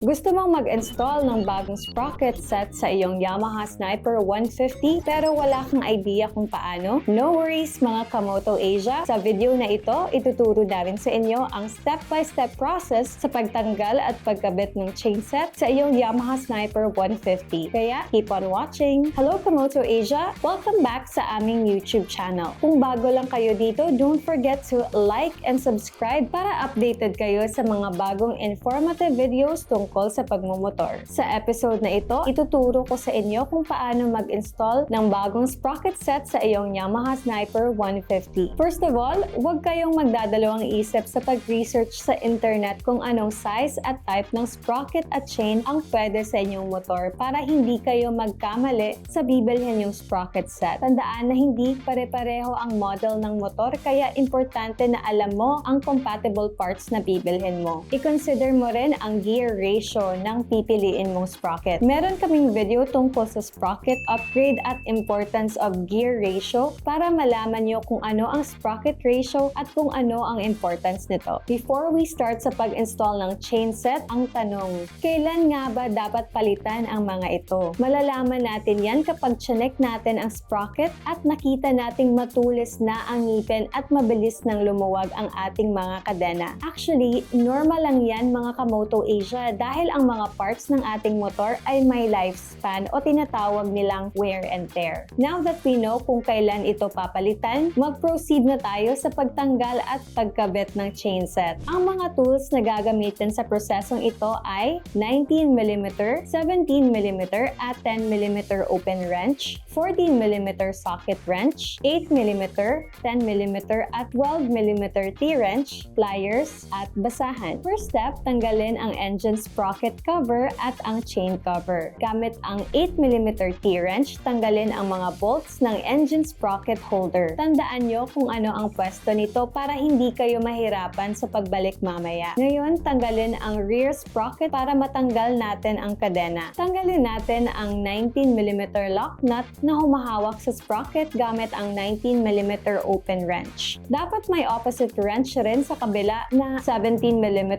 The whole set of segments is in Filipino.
Gusto mong mag-install ng bagong sprocket set sa iyong Yamaha Sniper 150 pero wala kang idea kung paano? No worries mga Kamoto Asia. Sa video na ito, ituturo namin sa inyo ang step-by-step process sa pagtanggal at pagkabit ng chain set sa iyong Yamaha Sniper 150. Kaya keep on watching! Hello Kamoto Asia! Welcome back sa aming YouTube channel. Kung bago lang kayo dito, don't forget to like and subscribe para updated kayo sa mga bagong informative videos tungkol sa pagmumotor. Sa episode na ito, ituturo ko sa inyo kung paano mag-install ng bagong sprocket set sa iyong Yamaha Sniper 150. First of all, huwag kayong magdadalawang isip sa pag-research sa internet kung anong size at type ng sprocket at chain ang pwede sa inyong motor para hindi kayo magkamali sa bibilhin yung sprocket set. Tandaan na hindi pare-pareho ang model ng motor kaya importante na alam mo ang compatible parts na bibilhin mo. I-consider mo rin ang gear ratio ng pipiliin mong sprocket. Meron kaming video tungkol sa sprocket upgrade at importance of gear ratio para malaman nyo kung ano ang sprocket ratio at kung ano ang importance nito. Before we start sa pag-install ng chain set, ang tanong, kailan nga ba dapat palitan ang mga ito? Malalaman natin yan kapag chinek natin ang sprocket at nakita nating matulis na ang ngipin at mabilis nang lumuwag ang ating mga kadena. Actually, normal lang yan mga Kamoto Asia dahil ang mga parts ng ating motor ay may lifespan o tinatawag nilang wear and tear. Now that we know kung kailan ito papalitan, mag-proceed na tayo sa pagtanggal at pagkabit ng chain set. Ang mga tools na gagamitin sa prosesong ito ay 19mm, 17mm at 10mm open wrench, 14mm socket wrench, 8mm, 10mm at 12mm T-wrench, pliers, at basahan. First step, tanggalin ang engine sprocket cover at ang chain cover. Gamit ang 8mm T-wrench, tanggalin ang mga bolts ng engine sprocket holder. Tandaan nyo kung ano ang pwesto nito para hindi kayo mahirapan sa pagbalik mamaya. Ngayon, tanggalin ang rear sprocket para matanggal natin ang kadena. Tanggalin natin ang 19mm lock nut na humahawak sa sprocket gamit ang 19mm open wrench. Dapat may opposite wrench rin sa kabila na 17mm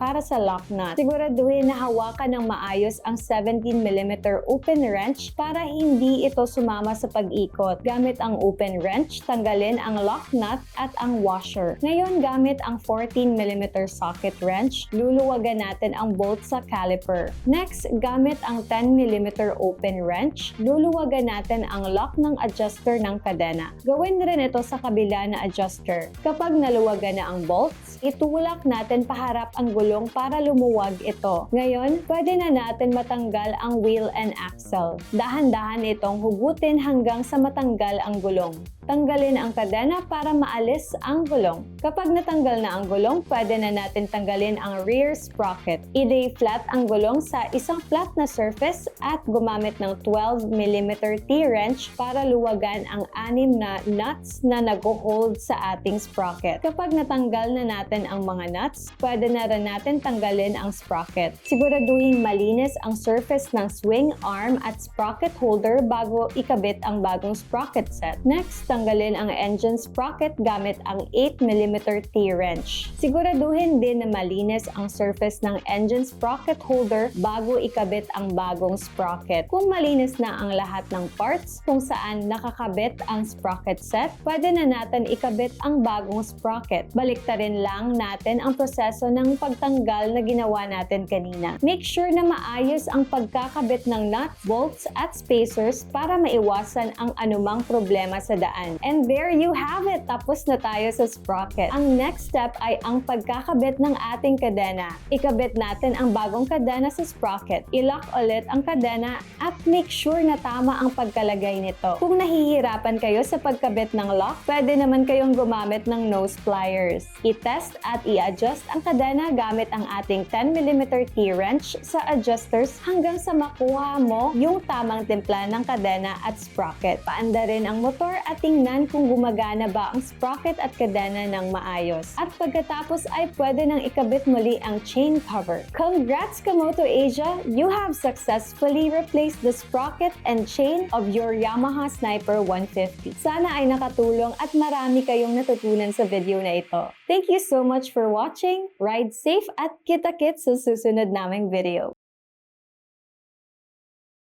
para sa lock nut. Siguraduhin na hawakan ng maayos ang 17mm open wrench para hindi ito sumama sa pag-ikot. Gamit ang open wrench, tanggalin ang lock nut at ang washer. Ngayon, gamit ang 14mm socket wrench, luluwagan natin ang bolt sa caliper. Next, gamit ang 10mm open wrench, luluwagan natin ang lock ng adjuster ng kadena. Gawin rin ito sa kabila na adjuster. Kapag naluwagan na ang bolts, itulak natin paharap ang gulong para lumuwag ito. Ngayon, pwede na natin matanggal ang wheel and axle. Dahan-dahan itong hugutin hanggang sa matanggal ang gulong. Tanggalin ang kadena para maalis ang gulong. Kapag natanggal na ang gulong, pwede na natin tanggalin ang rear sprocket. I-lay flat ang gulong sa isang flat na surface at gumamit ng 12mm T-wrench para luwagan ang anim na nuts na nag-hold sa ating sprocket. Kapag natanggal na natin ang mga nuts, pwede na rin natin tanggalin ang sprocket. Siguraduhin malinis ang surface ng swing arm at sprocket holder bago ikabit ang bagong sprocket set. Next, tanggalin ang engine sprocket gamit ang 8mm T-wrench. Siguraduhin din na malinis ang surface ng engine sprocket holder bago ikabit ang bagong sprocket. Kung malinis na ang lahat ng parts kung saan nakakabit ang sprocket set, pwede na natin ikabit ang bagong sprocket. Baliktarin lang natin ang proseso ng pagtanggal na ginawa natin kanina. Make sure na maayos ang pagkakabit ng nut, bolts at spacers para maiwasan ang anumang problema sa daan. And there you have it! Tapos na tayo sa sprocket. Ang next step ay ang pagkakabit ng ating kadena. Ikabit natin ang bagong kadena sa sprocket. I-lock ulit ang kadena at make sure na tama ang pagkalagay nito. Kung nahihirapan kayo sa pagkabit ng lock, pwede naman kayong gumamit ng nose pliers. I-test at i-adjust ang kadena gamit ang ating 10mm T-wrench sa adjusters hanggang sa makuha mo yung tamang timpla ng kadena at sprocket. Paanda rin ang motor at tingnan kung gumagana ba ang sprocket at kadena ng maayos. At pagkatapos ay pwede nang ikabit muli ang chain cover. Congrats Kamoto Asia! You have successfully replaced the sprocket and chain of your Yamaha Sniper 150. Sana ay nakatulong at marami kayong natutunan sa video na ito. Thank you so much for watching. Ride safe at kita-kits sa susunod naming video.